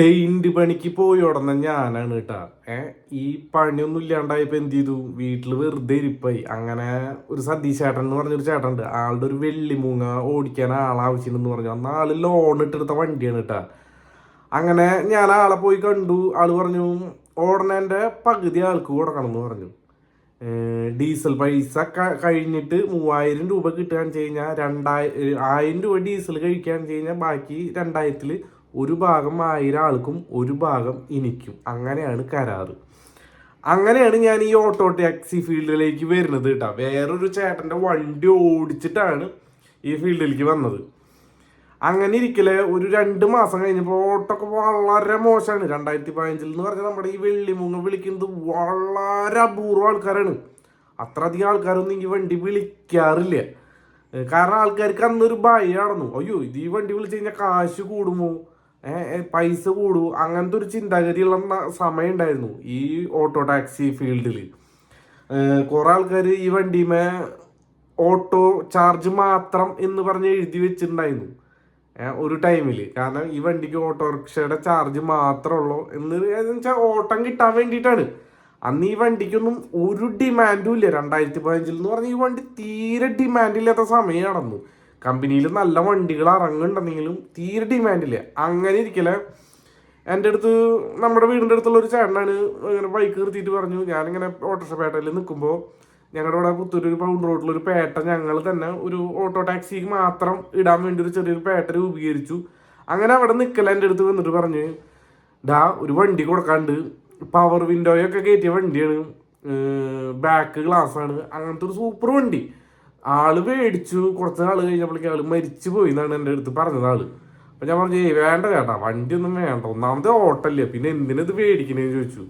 Paint പണിക്ക് പോയി ഉടനെ ഞാനാണ് കേട്ടാ. ഏ ഈ പണിയൊന്നും ഇല്ലാണ്ടായപ്പോ എന്ത് ചെയ്തു? വീട്ടിൽ വെറുതെ ഇരിപ്പായി. അങ്ങനെ ഒരു സതീഷ് ചേട്ടൻ എന്ന് പറഞ്ഞൊരു ചേട്ടനുണ്ട്. ആളുടെ ഒരു വെള്ളിമൂങ്ങ ഓടിക്കാൻ ആളാവശ്യമുണ്ടെന്ന് പറഞ്ഞു. അന്ന് ആൾ ലോൺ ഇട്ടെടുത്ത വണ്ടിയാണ് കേട്ടാ. അങ്ങനെ ഞാൻ ആളെ പോയി കണ്ടു. ആൾ പറഞ്ഞു ഓടണേന്റെ പകുതി ആൾക്ക് കൊടുക്കണം എന്ന് പറഞ്ഞു ഡീസൽ പൈസ കഴിഞ്ഞിട്ട് മൂവായിരം രൂപ കിട്ടുകയെന്ന് വെച്ച് കഴിഞ്ഞാൽ രണ്ടായിരം ആയിരം രൂപ ഡീസൽ കഴിക്കുകയെന്ന് വെച്ച് കഴിഞ്ഞാൽ ബാക്കി രണ്ടായിരത്തിൽ ഒരു ഭാഗം ആയിരം ആൾക്കും ഒരു ഭാഗം എനിക്കും. അങ്ങനെയാണ് കരാറ്. അങ്ങനെയാണ് ഞാൻ ഈ ഓട്ടോ ടാക്സി ഫീൽഡിലേക്ക് വരുന്നത് കേട്ടോ. വേറൊരു ചേട്ടന്റെ വണ്ടി ഓടിച്ചിട്ടാണ് ഈ ഫീൽഡിലേക്ക് വന്നത്. അങ്ങനെ ഇരിക്കലെ ഒരു രണ്ട് മാസം കഴിഞ്ഞപ്പോൾ ഓട്ടൊക്കെ വളരെ മോശമാണ്. രണ്ടായിരത്തി പതിനഞ്ചിൽ എന്ന് പറഞ്ഞാൽ നമ്മുടെ ഈ വെള്ളിമുങ്ങ വിളിക്കുന്നത് വളരെ അപൂർവം ആൾക്കാരാണ്. അത്ര അധികം ആൾക്കാരൊന്നും ഈ വണ്ടി വിളിക്കാറില്ല. കാരണം ആൾക്കാർക്ക് അന്നൊരു ഭയമാണെന്നു അയ്യോ ഇത് ഈ വണ്ടി വിളിച്ചു കഴിഞ്ഞാൽ കാശ് കൂടുമോ? പൈസ കൂടു. അങ്ങനത്തെ ഒരു ചിന്താഗതിയുള്ള സമയം ഉണ്ടായിരുന്നു ഈ ഓട്ടോ ടാക്സി ഫീൽഡിൽ കുറെ ആൾക്കാർ ഈ വണ്ടിമേ ഓട്ടോ ചാർജ് മാത്രം എന്ന് പറഞ്ഞ് എഴുതി വെച്ചിട്ടുണ്ടായിരുന്നു. ഒരു ടൈമിൽ കാരണം ഈ വണ്ടിക്ക് ഓട്ടോറിക്ഷയുടെ ചാർജ് മാത്രമേ ഉള്ളൂ എന്ന് വെച്ചാൽ ഓട്ടം കിട്ടാൻ വേണ്ടിയിട്ടാണ്. അന്ന് ഈ വണ്ടിക്കൊന്നും ഒരു ഡിമാൻഡും ഇല്ല. രണ്ടായിരത്തി പതിനഞ്ചിൽ എന്ന് പറഞ്ഞാൽ ഈ വണ്ടി തീരെ ഡിമാൻഡ് ഇല്ലാത്ത സമയം നടന്നു. കമ്പനിയിൽ നല്ല വണ്ടികൾ ഇറങ്ങുന്നുണ്ടെന്നെങ്കിലും തീരെ ഡിമാൻഡില്ല അങ്ങനെ ഇരിക്കല എന്റെ അടുത്ത് നമ്മുടെ വീടിന്റെ അടുത്തുള്ള ഒരു ചേട്ടനാണ് ഇങ്ങനെ ബൈക്ക് നിർത്തിയിട്ട് പറഞ്ഞു. ഞാനിങ്ങനെ ഓട്ടോ പേട്ടയിൽ നിൽക്കുമ്പോൾ ഞങ്ങളുടെ ഇവിടെ പുത്തൂരൊരു പൗണ്ട് റോഡിൽ ഒരു പേട്ട ഞങ്ങൾ തന്നെ ഒരു ഓട്ടോ ടാക്സിക്ക് മാത്രം ഇടാൻ വേണ്ടി ഒരു ചെറിയൊരു പേട്ട രൂപീകരിച്ചു. അങ്ങനെ അവിടെ നിൽക്കല എന്റെ അടുത്ത് വന്നിട്ട് പറഞ്ഞ്. ഡാ ഒരു വണ്ടി കൊടുക്കാണ്ട്. പവർ വിൻഡോയൊക്കെ കയറ്റിയ വണ്ടിയാണ്. ബാക്ക് ഗ്ലാസ് ആണ്. അങ്ങനത്തെ ഒരു സൂപ്പർ വണ്ടി. ആൾ മേടിച്ചു കുറച്ച് നാൾ കഴിഞ്ഞപ്പോഴേക്കും ആൾ മരിച്ചു പോയി എന്നാണ് എന്റെ അടുത്ത് പറഞ്ഞത് ആൾ. അപ്പൊ ഞാൻ പറഞ്ഞു "ഏയ് വേണ്ട ചേട്ടാ വണ്ടി. ഒന്നും വേണ്ട ഒന്നാമത്തെ ഓട്ടല്ലേ പിന്നെ എന്തിനത് മേടിക്കണേന്ന് ചോദിച്ചു.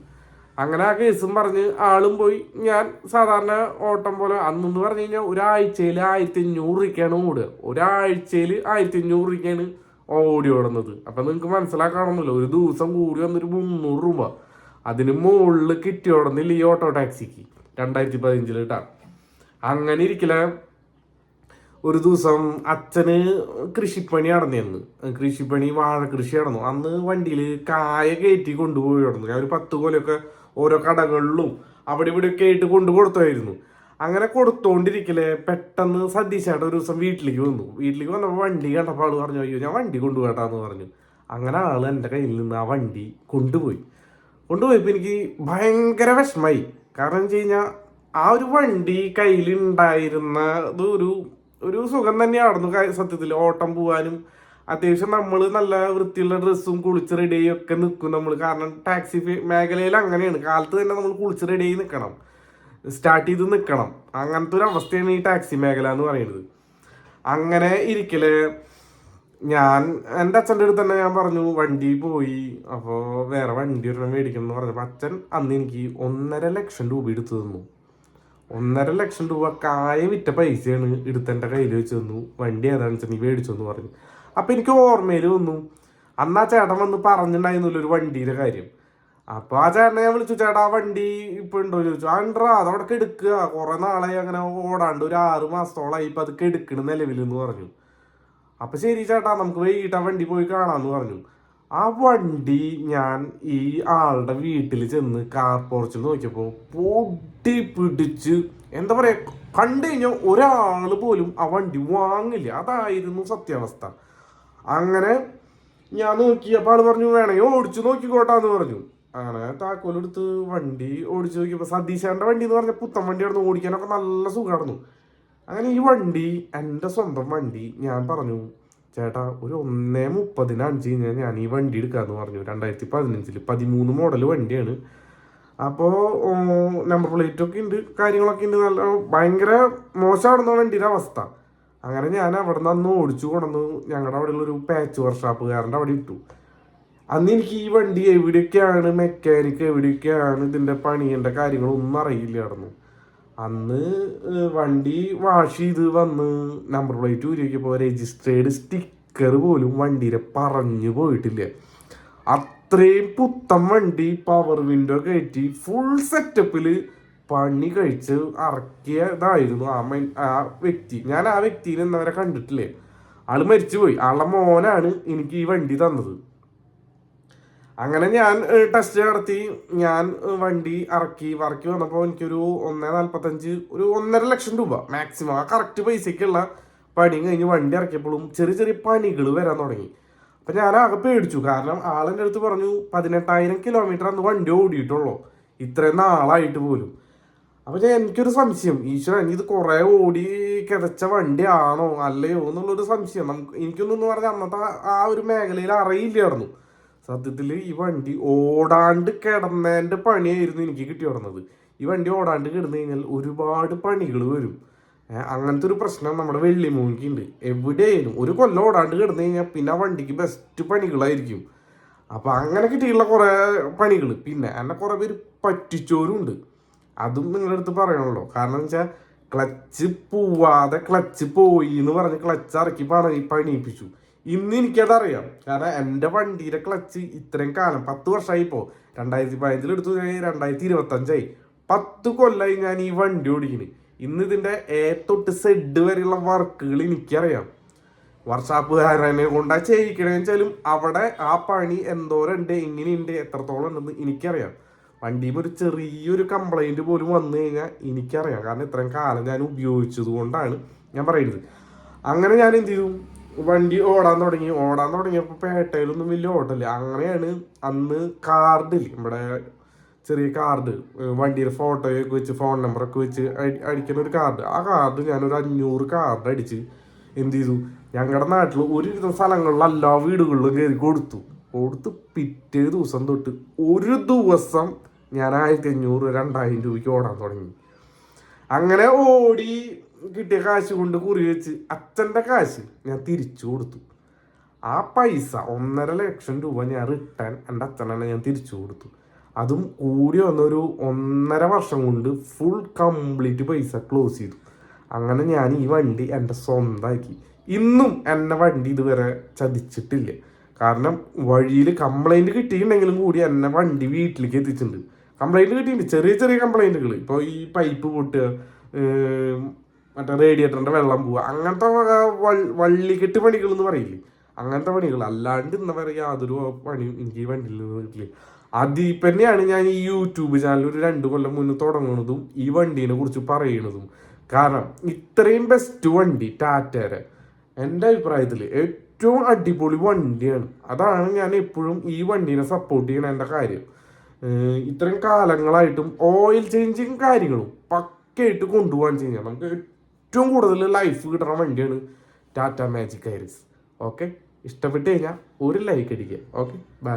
അങ്ങനെ ആ കേസും പറഞ്ഞ് ആളും പോയി. ഞാൻ സാധാരണ ഓട്ടം പോലെ അന്നെന്ന് പറഞ്ഞു കഴിഞ്ഞാൽ ഒരാഴ്ചയിൽ ആയിരത്തി അഞ്ഞൂറ് രൂപയ്ക്കാണ് ഓടുക. ഒരാഴ്ചയിൽ ആയിരത്തി അഞ്ഞൂറ് രൂപയ്ക്കാണ് ഓടി ഓടുന്നത്. അപ്പം നിങ്ങൾക്ക് മനസ്സിലാക്കണമെന്നില്ല ഒരു ദിവസം കൂടി വന്നൊരു മുന്നൂറ് രൂപ. അതിന് മുകളിൽ കിട്ടി ഓടുന്നില്ല ഈ ഓട്ടോ ടാക്സിക്ക്. രണ്ടായിരത്തി പതിനഞ്ചിൽ കേട്ടാ. അങ്ങനെ ഇരിക്കല. ഒരു ദിവസം അച്ഛന് കൃഷിപ്പണി നടന്നിരുന്നു കൃഷിപ്പണി വാഴ കൃഷി നടന്നു. അന്ന് വണ്ടിയിൽ കായ കയറ്റി കൊണ്ടുപോയി നടന്നു. ഒരു പത്ത് കൊലൊക്കെ ഓരോ കടകളിലും അവിടെ ഇവിടെ ഒക്കെ ആയിട്ട് കൊണ്ടു കൊടുത്തായിരുന്നു. അങ്ങനെ കൊടുത്തോണ്ടിരിക്കലെ പെട്ടെന്ന് സതീശേട്ട ഒരു ദിവസം വീട്ടിലേക്ക് വന്നു. വീട്ടിലേക്ക് വന്നപ്പോൾ വണ്ടി കണ്ടപ്പോൾ ആൾ പറഞ്ഞു അയ്യോ ഞാൻ വണ്ടി കൊണ്ടുപോകട്ടാന്ന് പറഞ്ഞു. അങ്ങനെ ആൾ എന്റെ കയ്യിൽ നിന്ന് ആ വണ്ടി കൊണ്ടുപോയി. കൊണ്ടുപോയപ്പോൾ എനിക്ക് ഭയങ്കര വിഷമായി. കാരണം വെച്ച് കഴിഞ്ഞാൽ ആ ഒരു വണ്ടി കയ്യിലുണ്ടായിരുന്ന ഒരു ഒരു സുഖം തന്നെയായിരുന്നു സത്യത്തിൽ. ഓട്ടം പോവാനും അത്യാവശ്യം നമ്മൾ നല്ല വൃത്തിയുള്ള ഡ്രസ്സും കുളിച്ച് റെഡി ഒക്കെ നിൽക്കും നമ്മൾ കാരണം ടാക്സി മേഖലയിൽ അങ്ങനെയാണ്. കാലത്ത് തന്നെ നമ്മൾ കുളിച്ച് റെഡി ആയി നിൽക്കണം സ്റ്റാർട്ട് ചെയ്ത് നിൽക്കണം അങ്ങനത്തെ ഒരു അവസ്ഥയാണ് ഈ ടാക്സി മേഖല എന്ന് പറയുന്നത്. അങ്ങനെ ഇരിക്കൽ ഞാൻ എന്റെ അച്ഛന്റെ അടുത്ത് തന്നെ ഞാൻ പറഞ്ഞു വണ്ടി പോയി. അപ്പോൾ വേറെ വണ്ടി ഒരെണ്ണം മേടിക്കണം എന്ന് പറഞ്ഞപ്പോൾ അച്ഛൻ അന്ന് എനിക്ക് ഒന്നര ലക്ഷം രൂപ എടുത്തു തന്നു. ഒന്നര ലക്ഷം രൂപ കായ വിറ്റ പൈസയാണ് എടുത്തെന്റെ കയ്യിൽ വെച്ച് തന്നു. വണ്ടി ഏതാണെന്ന് വെച്ചാൽ നീ മേടിച്ചു എന്ന് പറഞ്ഞു. അപ്പം എനിക്ക് ഓർമ്മയിൽ വന്നു. അന്ന് ആ ചേട്ടൻ വന്ന് പറഞ്ഞിട്ടുണ്ടായിരുന്നില്ല ഒരു വണ്ടിയുടെ കാര്യം. അപ്പോൾ ആ ചേട്ടനെ ഞാൻ വിളിച്ചു ചേട്ടാ ആ വണ്ടി ഇപ്പോൾ ഉണ്ടോ? ചോദിച്ചു. ആ ഉണ്ടോ അതവിടെ എടുക്കുക കുറെ നാളായി അങ്ങനെ ഓടാണ്ട്. ഒരു ആറ് മാസത്തോളമായി ഇപ്പം അത് എടുക്കണ നിലവിൽ എന്ന് പറഞ്ഞു. അപ്പം ശരി ചേട്ടാ നമുക്ക് വൈകിട്ട് ആ വണ്ടി പോയി കാണാമെന്ന് പറഞ്ഞു. ആ വണ്ടി ഞാൻ ഈ ആളുടെ വീട്ടിൽ ചെന്ന് കാർ പോർച്ചിൽ നോക്കിയപ്പോൾ പൊട്ടി പിടിച്ച് എന്താ പറയാ കണ്ടു കഴിഞ്ഞാൽ ഒരാൾ പോലും ആ വണ്ടി വാങ്ങില്ല. അതായിരുന്നു സത്യാവസ്ഥ. അങ്ങനെ ഞാൻ നോക്കിയപ്പോൾ ആൾ പറഞ്ഞു വേണമെങ്കിൽ ഓടിച്ചു നോക്കിക്കോട്ടാന്ന് പറഞ്ഞു. അങ്ങനെ താക്കോലെടുത്ത് വണ്ടി ഓടിച്ചു നോക്കിയപ്പോൾ സതീശാന്റെ വണ്ടി എന്ന് പറഞ്ഞാൽ പുത്തൻ വണ്ടി ആയിരുന്നു. ഓടിക്കാനൊക്കെ നല്ല സുഖമായിരുന്നു അങ്ങനെ ഈ വണ്ടി എന്റെ സ്വന്തം വണ്ടി ഞാൻ പറഞ്ഞു ചേട്ടാ ഒരു ഒന്നേ മുപ്പതിന് അഞ്ച് കഴിഞ്ഞാൽ ഞാൻ ഈ വണ്ടി എടുക്കാന്ന് പറഞ്ഞു. രണ്ടായിരത്തി പതിനഞ്ചിൽ പതിമൂന്ന് മോഡൽ വണ്ടിയാണ്. അപ്പോൾ നമ്പർ പ്ലേറ്റ് ഒക്കെ ഉണ്ട് കാര്യങ്ങളൊക്കെ ഉണ്ട്. നല്ല ഭയങ്കര മോശമാണെന്ന വണ്ടിയുടെ അവസ്ഥ. അങ്ങനെ ഞാൻ അവിടെ നിന്ന് അന്ന് ഓടിച്ചു കൊണ്ടുവന്ന് ഞങ്ങളുടെ അവിടെയുള്ള ഒരു പാച്ച് വർഷാപ്പുകാരന്റെ അവിടെ ഇട്ടു. അന്ന് എനിക്ക് ഈ വണ്ടി എവിടെയൊക്കെയാണ് മെക്കാനിക്ക് എവിടെയൊക്കെയാണ് ഇതിന്റെ പണിയേണ്ട കാര്യങ്ങളൊന്നും അറിയില്ലായിരുന്നു. അന്ന് വണ്ടി വാഷ് ചെയ്ത് വന്ന് നമ്പർ പ്ലേറ്റ് ഊരിയൊക്കെപ്പോൾ രജിസ്റ്റേർഡ് സ്റ്റിക്കർ പോലും വണ്ടിയെ പറഞ്ഞു പോയിട്ടില്ല. അത്രയും പുത്തൻ വണ്ടി പവർ വിൻഡോ കയറ്റി ഫുൾ സെറ്റപ്പിൽ പണി കഴിച്ച് ഇറക്കിയതായിരുന്നു ആ മൻ ആ വ്യക്തി. ഞാൻ ആ വ്യക്തിയിൽ ഇന്നവരെ കണ്ടിട്ടില്ലേ. ആൾ മരിച്ചുപോയി. ആളുടെ മോനാണ് എനിക്ക് ഈ വണ്ടി തന്നത്. അങ്ങനെ ഞാൻ ടെസ്റ്റ് നടത്തി. ഞാൻ വണ്ടി ഇറക്കി വറക്കി വന്നപ്പോൾ എനിക്കൊരു ഒന്നേ നാൽപ്പത്തഞ്ച് ഒരു ഒന്നര ലക്ഷം രൂപ മാക്സിമം ആ കറക്റ്റ് പൈസയ്ക്കുള്ള പണിയും കഴിഞ്ഞ് വണ്ടി ഇറക്കിയപ്പോഴും ചെറിയ ചെറിയ പണികൾ വരാൻ തുടങ്ങി. അപ്പം ഞാൻ ആകെ പേടിച്ചു. കാരണം ആളെന്റെ അടുത്ത് പറഞ്ഞു പതിനെട്ടായിരം കിലോമീറ്റർ അന്ന് വണ്ടി ഓടിയിട്ടുള്ളൂ. ഇത്രയും നാളായിട്ട് പോലും. അപ്പം ഞാൻ എനിക്കൊരു സംശയം. ഈശ്വരൻ ഇത് കുറേ ഓടി കിതച്ച വണ്ടിയാണോ? അല്ലയോ? എന്നുള്ളൊരു സംശയം. നമുക്ക് എനിക്കൊന്നും പറഞ്ഞാൽ അന്നത്തെ ആ ഒരു മേഖലയിൽ അറിയില്ലായിരുന്നു. സത്യത്തിൽ ഈ വണ്ടി ഓടാണ്ട് കിടന്നതിന്റെ പണിയായിരുന്നു എനിക്ക് കിട്ടി കിടന്നത് ഈ വണ്ടി ഓടാണ്ട് കിടന്നു കഴിഞ്ഞാൽ ഒരുപാട് പണികൾ വരും. അങ്ങനത്തെ ഒരു പ്രശ്നം നമ്മുടെ വെള്ളിമൂങ്ങിക്ക് ഉണ്ട് എവിടെയായാലും ഒരു കൊല്ലം ഓടാണ്ട് കിടന്നു കഴിഞ്ഞാൽ പിന്നെ ആ വണ്ടിക്ക് ബെസ്റ്റ് പണികളായിരിക്കും. അപ്പൊ അങ്ങനെ കിട്ടിയുള്ള കുറെ പണികൾ പിന്നെ എന്നെ കുറേ പേര് പറ്റിച്ചോരും ഉണ്ട് അതും നിങ്ങളുടെ അടുത്ത് പറയണല്ലോ. കാരണം എന്ന് വെച്ചാൽ ക്ലച്ച് പോവാതെ ക്ലച്ച് പോയി എന്ന് പറഞ്ഞ് ക്ലച്ച് ഇറക്കി പണി പണിയിപ്പിച്ചു. ഇന്ന് എനിക്കതറിയാം. കാരണം എന്റെ വണ്ടിയുടെ ക്ലച്ച് ഇത്രയും കാലം പത്ത് വർഷമായി ഇപ്പോൾ രണ്ടായിരത്തി പതിനഞ്ചിൽ എടുത്തു രണ്ടായിരത്തി ഇരുപത്തഞ്ചായി. പത്ത് കൊല്ലമായി ഞാൻ ഈ വണ്ടി ഓടിക്കണ്. ഇന്ന് ഇതിന്റെ എ തൊട്ട് സെഡ് വരെയുള്ള വർക്കുകൾ എനിക്കറിയാം. വർഷാപ്പുകാരനെ കൊണ്ടാ ചെയ്യിക്കണേ വെച്ചാലും അവിടെ ആ പണി എന്തോരണ്ട് എങ്ങനെയുണ്ട് എത്രത്തോളം ഉണ്ടെന്ന് എനിക്കറിയാം. വണ്ടിയിൽ ഒരു ചെറിയൊരു കംപ്ലൈന്റ് പോലും വന്നു കഴിഞ്ഞാൽ എനിക്കറിയാം. കാരണം ഇത്രയും കാലം ഞാൻ ഉപയോഗിച്ചത് കൊണ്ടാണ് ഞാൻ പറയുന്നത്. അങ്ങനെ ഞാൻ എന്ത് ചെയ്തു? വണ്ടി ഓടാൻ തുടങ്ങി. ഓടാൻ തുടങ്ങിയപ്പോൾ പേട്ടയിലൊന്നും വലിയ ഓട്ടമില്ല. അങ്ങനെയാണ് അന്ന് കാർഡിൽ നമ്മുടെ ചെറിയ കാർഡ് വണ്ടിയുടെ ഫോട്ടോയൊക്കെ വെച്ച് ഫോൺ നമ്പറൊക്കെ വെച്ച് അടി- അടിക്കുന്ന ഒരു കാർഡ് ആ കാർഡ് ഞാനൊരു അഞ്ഞൂറ് കാർഡ് അടിച്ച് എന്ത് ചെയ്തു? ഞങ്ങളുടെ നാട്ടിൽ ഒരുവിധം സ്ഥലങ്ങളിൽ എല്ലാ വീടുകളിലും കയറി കൊടുത്തു. കൊടുത്ത് പിറ്റേ ദിവസം തൊട്ട് ഒരു ദിവസം ഞാൻ ആയിരത്തി അഞ്ഞൂറ് രണ്ടായിരം രൂപയ്ക്ക് ഓടാൻ തുടങ്ങി. അങ്ങനെ ഓടി കിട്ടിയ കാശ് കൊണ്ട് കുറി വെച്ച് അച്ഛന്റെ കാശ് ഞാൻ തിരിച്ചു കൊടുത്തു. ആ പൈസ ഒന്നര ലക്ഷം രൂപ ഞാൻ റിട്ടേൺ എന്റെ അച്ഛനെ ഞാൻ തിരിച്ചു കൊടുത്തു. അതും കൂടി വന്നൊരു ഒന്നര വർഷം കൊണ്ട് ഫുൾ കംപ്ലീറ്റ് പൈസ ക്ലോസ് ചെയ്തു. അങ്ങനെ ഞാൻ ഈ വണ്ടി എന്റെ സ്വന്തമാക്കി. ഇന്നും എന്നെ വണ്ടി ഇതുവരെ ചതിച്ചിട്ടില്ല. കാരണം വഴിയിൽ കംപ്ലൈന്റ് കിട്ടിയിട്ടുണ്ടെങ്കിലും കൂടി എന്നെ വണ്ടി വീട്ടിലേക്ക് എത്തിച്ചിട്ടുണ്ട്. കംപ്ലൈന്റ് കിട്ടിയിട്ടുണ്ട്. ചെറിയ ചെറിയ കംപ്ലൈന്റുകൾ ഇപ്പോൾ ഈ പൈപ്പ് പൊട്ടുക മറ്റേ റേഡിയേറ്ററിന്റെ വെള്ളം പോവുക. അങ്ങനത്തെ വള്ളിക്കെട്ട് പണികൾ എന്ന് പറയില്ലേ? അങ്ങനത്തെ പണികൾ. അല്ലാണ്ട് എന്താ പറയുക യാതൊരു പണിയും എനിക്ക് വണ്ടിയിൽ കിട്ടില്ല അതിൽ തന്നെയാണ് ഞാൻ ഈ യൂട്യൂബ് ചാനൽ ഒരു രണ്ട് കൊല്ലം മുന്നേ തുടങ്ങുന്നതും ഈ വണ്ടീനെ കുറിച്ച് പറയുന്നതും കാരണം ഇത്രയും ബെസ്റ്റ് വണ്ടി ടാറ്റേരെ എന്റെ അഭിപ്രായത്തിൽ ഏറ്റവും അടിപൊളി വണ്ടിയാണ്. അതാണ് ഞാൻ എപ്പോഴും ഈ വണ്ടീനെ സപ്പോർട്ട് ചെയ്യണ എന്റെ കാര്യം. ഇത്രയും കാലങ്ങളായിട്ടും ഓയിൽ ചേഞ്ചിങ് കാര്യങ്ങളും പക്കയായിട്ട് കൊണ്ടുപോകാൻ ചെയ്യാം. നമുക്ക് ഏറ്റവും കൂടുതൽ ലൈഫ് കിട്ടുന്ന വണ്ടിയാണ് ടാറ്റ മാജിക് ഐറിസ് ഓക്കെ ഇഷ്ടപ്പെട്ട് കഴിഞ്ഞാൽ ഒരു ലൈക്ക് അടിക്കുക. Okay bye